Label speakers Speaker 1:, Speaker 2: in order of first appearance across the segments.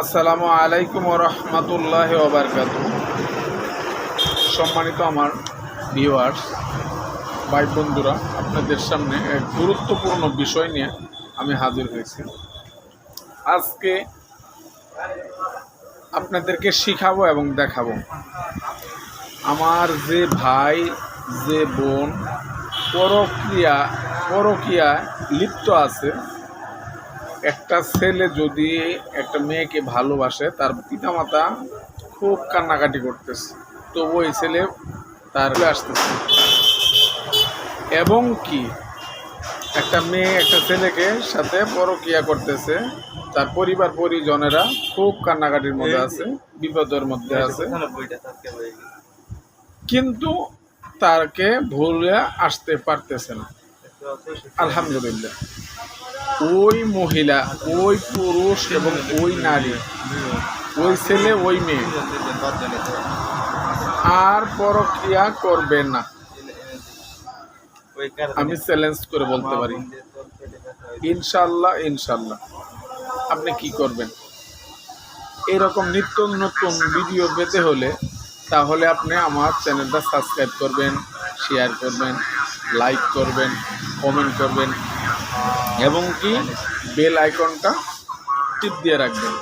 Speaker 1: আসসালামু আলাইকুম রহমতুল্লাহ ওবরকাত সম্মানিত আমার ভিউয়ার্স ভাই বন্ধুরা, আপনাদের সামনে এক গুরুত্বপূর্ণ বিষয় নিয়ে আমি হাজির হয়েছি। আজকে আপনাদেরকে শিখাবো এবং দেখাবো। আমার যে ভাই, যে বোন পরক্রিয়া পরকিয়ায় লিপ্ত আছে একটা ছেলে যদি একটা মেয়েকে ভালোবাসে তার পিতামাতা খুব কান্নাকাটি করতেছে। তো ওই ছেলে তার আসতেছে। এবং কি? একটা মেয়ে একটা ছেলেকে সাথে পরকিয়া করতেছে। তার পরিবার পরিজনেরা খুব কান্নাকাটির মধ্যে আছে বিপদের মধ্যে আছে। কিন্তু তাকে ভুলে আসতে পারতেছে না। আলহামদুলিল্লাহ। ওই মহিলা, ওই পুরুষ এবং ওই নারী, ওই ছেলে, ওই মেয়ে। আর পরক্রিয়া করবে না। আমি চ্যালেঞ্জ করে বলতে পারি। ইনশাল্লাহ ইনশাল্লাহ। আপনি কি করবেন? এরকম নিত্য নতুন ভিডিও পেতে হলে তাহলে আপনি আমার চ্যানেলটা সাবস্ক্রাইব করবেন শেয়ার করবেন লাইক করবেন কমেন্ট করবেন। এবং কি? বেল আইকনটা টিপ দিয়ে রাখবেন,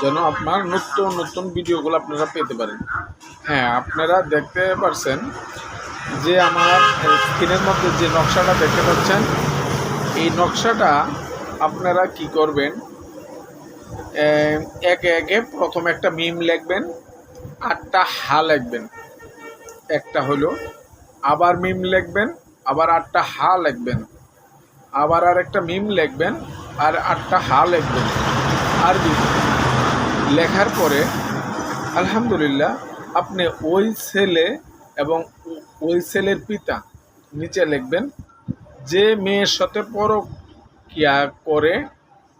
Speaker 1: যেন আপনার নতুন নতুন ভিডিওগুলো আপনারা পেতে পারেন। হ্যাঁ আপনারা দেখতে পারছেন যে আমার স্ক্রিনের মধ্যে যে নকশাটা দেখতে পাচ্ছেন, এই নকশাটা আপনারা কি করবেন? একে একে প্রথম একটা মিম লিখবেন, আটটা হা লিখবেন। একটা হলো আবার মিম লিখবেন, আবার আটটা হা লিখবেন। আবার আর একটা মিম লিখবেন আর আটটা হা লিখবেন। আরবি লেখার পরে, আলহামদুলিল্লাহ, আপনি ওই ছেলে এবং ওই ছেলের পিতা নিচে লিখবেন, যে মেয়ের সাথে পরকিয়া করে,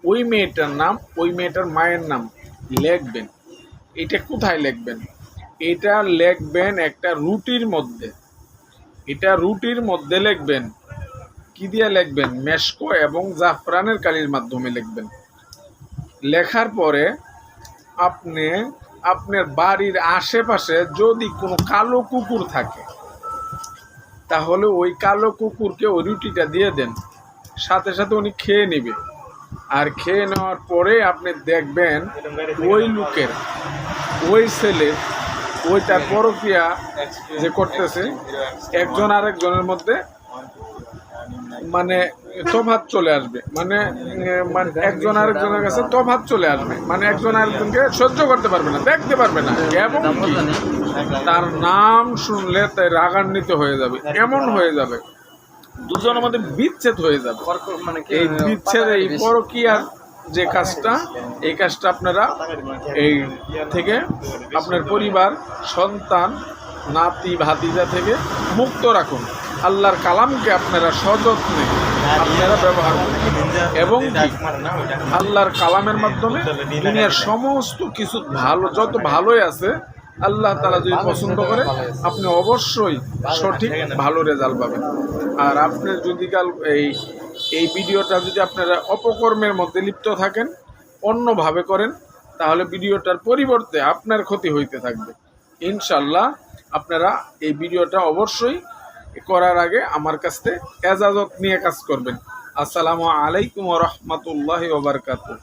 Speaker 1: ওই মেয়েটার নাম, ওই মেয়েটার মায়ের নাম লেখবেন। এটা কোথায় লিখবেন? এটা লিখবেন একটা রুটির মধ্যে। এটা রুটির মধ্যে লিখবেন কি দিয়ে লিখবেন? মেশকো এবং জাফরানের কালির মাধ্যমে লিখবেন। লেখার পরে আপনি, আপনার বাড়ির আশেপাশে যদি কোনো কালো কুকুর থাকে, তাহলে ওই কালো কুকুরকে ওই রুটিটা দিয়ে দেন। সাথে সাথে উনি খেয়ে নেবে। আর খেয়ে নেওয়ার পরে আপনি দেখবেন ওই লোকের, ওই ছেলে ওই তার পরক্রিয়া যে করতেছে, একজন আরেকজনের মধ্যে মানে তফাত চলে আসবে। মানে মানে একজন আরেকজনের কাছে তফাত চলে আসবে। মানে একজন আরেকজনকে সহ্য করতে পারবে না দেখতে পারবে না। এবং তার নাম শুনলে তাই রাগান্বিত হয়ে যাবে। এমন হয়ে যাবে। দুজনের মধ্যে বিচ্ছেদ হয়ে যাবে। এই বিচ্ছেদ এই পরকিয়ার যে কাজটা এই কাজটা আপনারা এই থেকে আপনার পরিবার সন্তান নাতি ভাতিজা থেকে মুক্ত রাখুন। আল্লাহর কালামকে আপনারা সযত্নে আপনারা ব্যবহার করুন। এবং আল্লাহর কালামের মাধ্যমে দুনিয়ার সমস্ত কিছু ভালো, যত ভালোই আছে, আল্লাহ তালা যদি পছন্দ করে, আপনি অবশ্যই সঠিক ভালো রেজাল্ট পাবেন। আর আপনি যদি কাল এই এই ভিডিওটা যদি আপনারা অপকর্মের মধ্যে লিপ্ত থাকেন, অন্যভাবে করেন, তাহলে ভিডিওটার পরিবর্তে আপনার ক্ষতি হইতে থাকবে। ইনশাল্লাহ আপনারা এই ভিডিওটা অবশ্যই করার আগে আমার কাছ থেকে এজাজত নিয়ে কাজ করবেন। আসসালামু আলাইকুম রহমতুল্লাহ ওবরকাতুহ